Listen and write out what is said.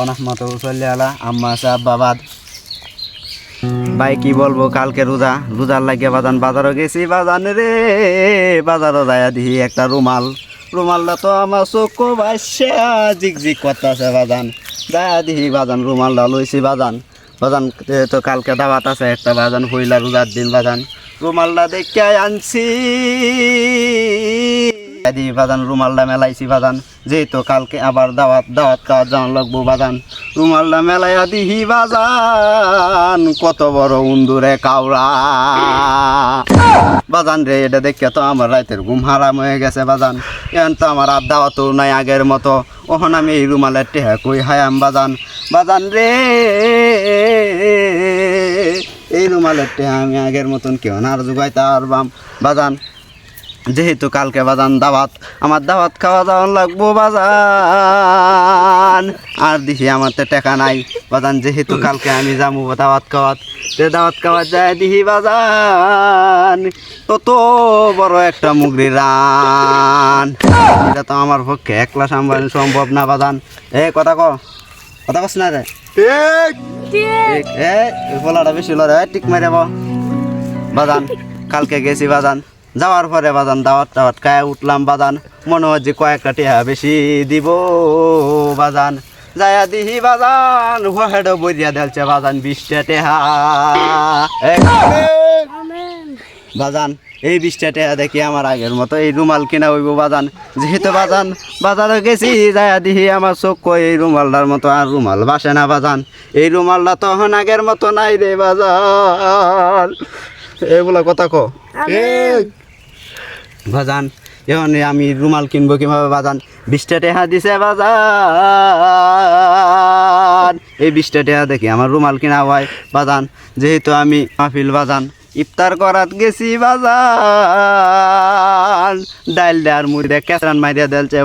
অনাহমত আলা আম্মা আছে আব্বা ভাই, কি বলব, কালকে রোজা, রোজার লাগিয়ে বাজান, বাজারও গেছি, বাজান রে, বাজারও যায়া দিহি একটা রুমাল। রুমালটা তো আমার চোখ জিক জিক করতেছে বাজান। যায়া দিহি বাজান, রুমালটা লইছি বাজান। বাজান তো কালকে দাওয়াত আছে, একটা বাজান হইলা রোজার দিন বাজান। রুমালটা দেখে আনছি। দি বাজান রুমালটা মেলাইছি বাজান যেহেতু কালকে আবার দাওয়াত দাওয়াত খাওয়ার যাওয়ার লাগবো বাজান রুমালটা মেলাইয়া দিহি বাজান কত বড় উন্দুরে কাউরা বাজান রে, এটা দেখে তো আমার রাতের ঘুম হারাম হয়ে গেছে বাজান এখন তো আমার আর দাওয়াতও নাই আগের মতো। ওখন আমি এই রুমালের টেহা কই হায়াম বাজান বাজান রে, এই রুমালের টেহা আমি আগের মতন কেউ না আর জুগাইতে পারবাম। বাজান যেহেতু কালকে বাজান দাওয়াত আমার দাওয়াত খাওয়া দাওয়া লাগবো বাজান। আর দিহি আমার তো টাকা নাই। বাজান যেহেতু কালকে আমি যাব দাওয়াত খাওয়াত তে দাওয়াত খাওয়াত যায় দিহি বাজান। তত বড় একটা মুগরি রান। এটা তো আমার পক্ষে একলা সামলানো সম্ভব না বাজান। এ কথা ক। কথা কস না রে। ঠিক, এ বলাটা বেশি লড়ে। টিক মারে বাজান কালকে গেছি বাজান। যাওয়ার পরে বাজান দাওয়াত টাওয়াত খায় উঠলাম বাজান মনে হয় যে কয়েকটা টিহা বেশি দিব বাজান যায়া দিহি বাজান হেড বইয়া ঢালছে বাজান বিশটা টেহা। বাজান এই বিশটা টেহা দেখি আমার আগের মতো এই রুমাল কিনা হইব বাজান যেহেতু বাজান বাজারে গেছি যায়া দিহি আমার চোখ এই রুমালটার মতো আর রুমাল বাসে না বাজান এই রুমালটা তখন আগের মতো নাই রে বাজান। এইগুলা কথা কো। বাজান। এখন আমি রুমাল কিনবো কীভাবে বাজান? বিশটা টেহা দিছে বাজান। এই বিশটা টেহা দেখি আমার রুমাল কিনা হয়। বাজান, যেহেতু আমি মাহফিল বাজান, ইফতার করাত গেছি বাজান। ডাইল দেয়ার মুড়ি দেয় ক্যাচরান মাই দেয়া দেলছে